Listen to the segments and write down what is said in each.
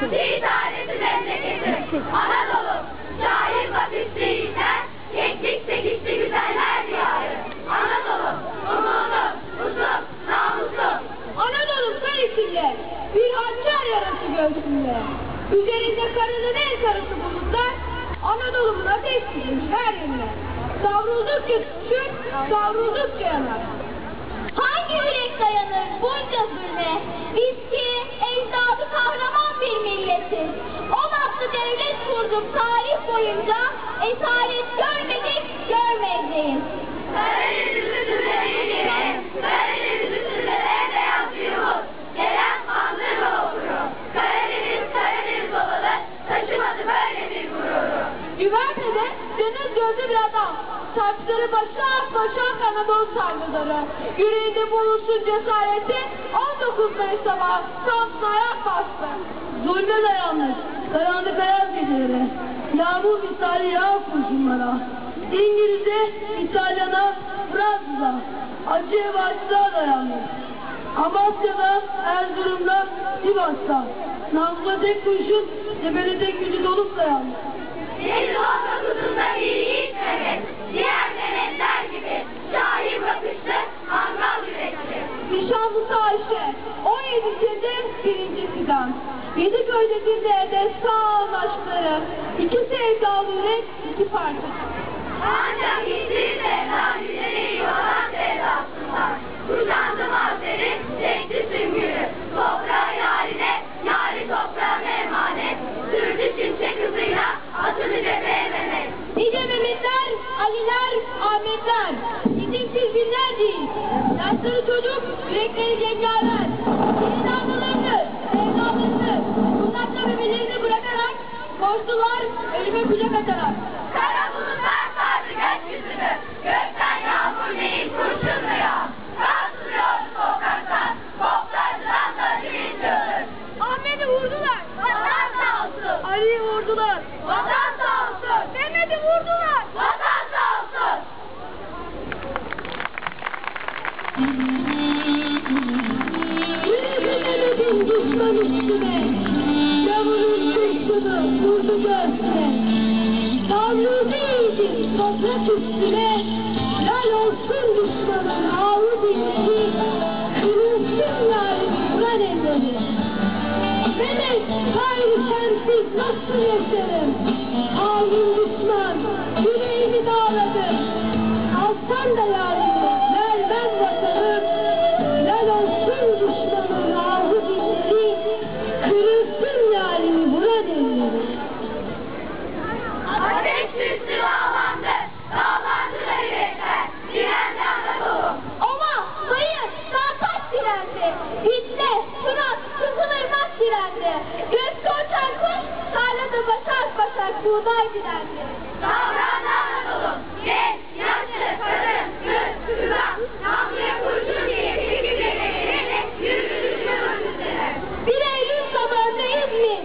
Bir tanesi memleketim. Anadolu. Şair bakışlığıyla geçtik çekişti güzeller diyarı. Anadolu. Umudum, uzun, namusum. Anadolu say içinde, bir hançer yarası göğsünde. Üzerinde karının en sarısı bulutlar, Anadolu'nun ateş her yerine. Savruldukça küçük, savruldukça yanar. Hangi yürek dayanır bunca zulme? Biz ki ecdadı kahraman bir milletiz. On aslı devlet kurduk tarih boyunca. Esaret görmedik, görmeyeceğiz. Karadeniz üzerine Karadeniz üzerine gözlü bir adam. Saçları başak başak Anadolu sargıları. Yüreğinde bulunsun cesareti 19 Mayıs sabahı Samsun'a ayak bastı. Zulme dayanmış. Karanlık ayaz geceleri. Yağmur misali yağ kurşunlara. İngiliz'e, İtalyan'a, Fransız'a. Acıya ve dayanmış. Amasya'da, Erzurum'da, Sivas'ta. Nazlı'da tek kurşun, tepede tek gücü dolup dayanmış. Deniz ortasında bir yiğit Mehmet. Diğer Mehmetler gibi şahin bakışlı, mangal yürekli. Nişanlısı Ayşe, 17 yıldır birinci fidan. Yediköy'de bir de destan aşkları. İki sevdalı yürek, iki parça. Ancak gittiği sevdalıları yuvalan sevdasından. Kuşandı mazeri, çekti süngürü. Ahmetler. İsimsiz binler değil. Yaşları çocuk, yürekleri cengaver. Senin anılarını, sevdalarını, uzakta bebelerini bırakarak koştular ölüme kucak atarak. Kara bulutlar sardı gökyüzünü. Gökten yağmur değil kurşunlu yağ. Kan sızıyordu sokaktan. Koplardan da çığır. Ahmet'i vurdular. Vatan sağ olsun. Ali'yi vurdular. Vatan sağ olsun. Mehmet'i vurdular. Düşman üstüne. Yavurun kurşunu vurdu göğsüne. Tanrı değildin toprak üstüne. Lal olsun düşmanın ağlı dinleri. Kırılsın yarın vuran elleri. Mehmet gayrı sensiz nasıl yaşarım? Ağrım düşman, yüreğimi dağladım. Alsan da yarını, buğday direndi. Davrandı Anadolu. Genç, yaşlı, kadın, kız, kızan. Namluya kurşun diye birbirlerine yürüdü düşmanın üstüne. Bir Eylül sabahında İzmir,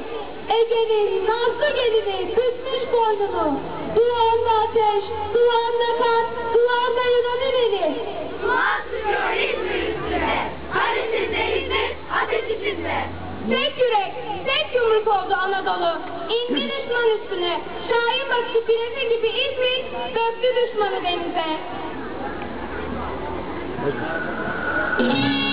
Ege'nin nazlı gelini büsmüş boynunu. Duvarda ateş, duvarda kan, duvarda Yunan'ı verir. Duman sürüyor İzmir üstüne. Siz değilsiniz, ateş içinde. Tek yürek, yumruk oldu Anadolu. İndi düşman üstüne. Şahin bakışı plaza gibi İzmir, döktü düşmanı denize. Elimizden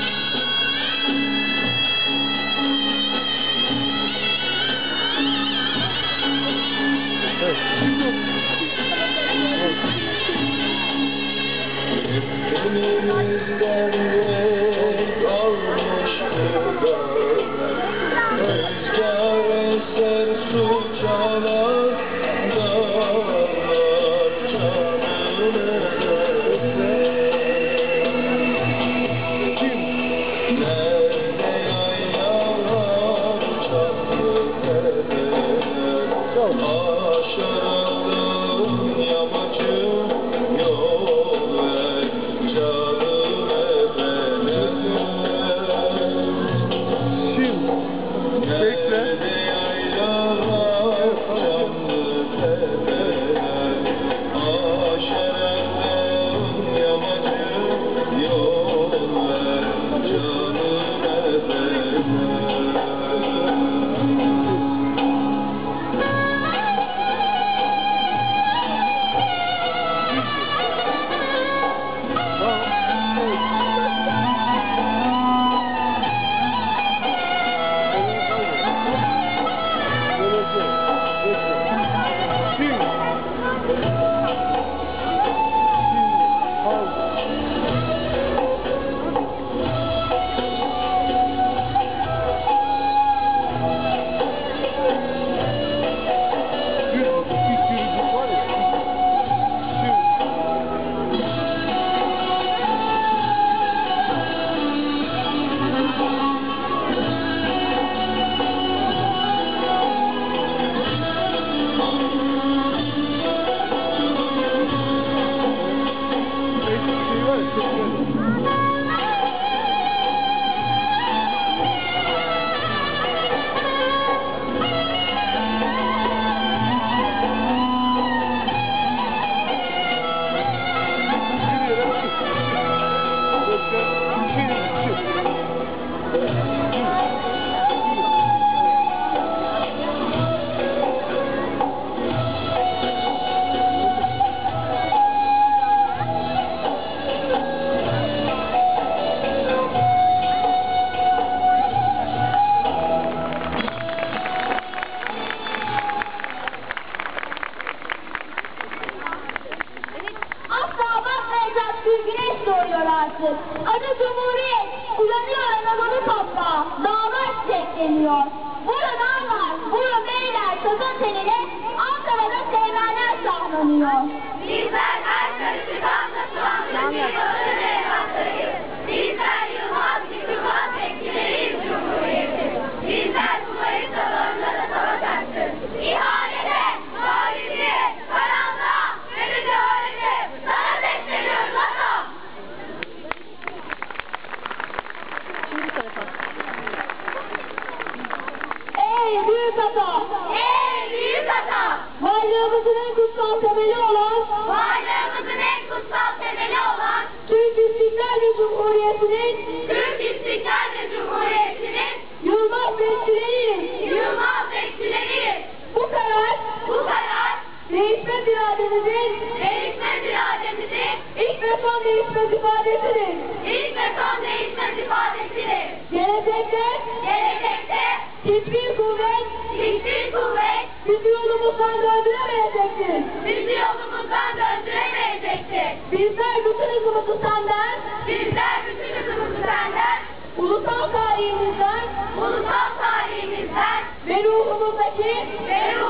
Adı Cumhuriyet, uyanıyor Anadolu toprağı, dağlar çiçekleniyor. Bura dağlar, bura beyler, sözün teline, Ankara'da sevmeler sahlanıyor. Büyük ata! Ey büyük ata! Varlığımızın en kutsal temeli olan Varlığımızın en kutsal temeli olan Türk İstiklal ve Cumhuriyeti'nin Türk İstiklal ve Cumhuriyeti'nin Yılmaz bekçileriyiz. Yılmaz bekçileriyiz. Bu karar Bu karar değişmez irademizin değişmez irademizin ilk ve son değişmez ifadesidir. ilk ve son değişmez ifadesidir. Gelecekte hiçbir kuvvet hiçbir kuvvet bizi yolumuzdan döndüremeyecektir. bizi yolumuzdan döndüremeyecektir. Bizler bütün hızımızı senden, Bizler bütün hızımızı senden, ulusal tarihimizden ulusal tarihimizden ve ruhumuzdaki ve ruhumuzdaki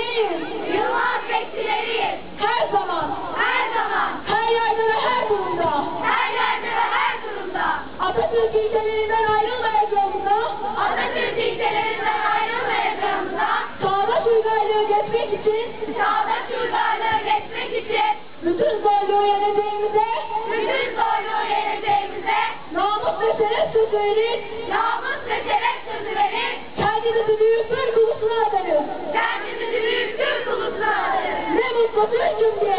bekçileriyiz. Yılmaz bekçileriyiz. Her zaman, Her zaman, her yerde ve her durumda. Her yerde ve her durumda. Atatürk ilkelerinden ayrılmayacağımıza, Atatürk ilkelerinden ayrılmayacağımıza, çağdaş uygarlığı geçmek için. Çağdaş uygarlığı geçmek için. Bütün zorluğu yeneceğimize, bütün zorluğu yeneceğimize. Namus ve şeref sözüyle namus Thank you.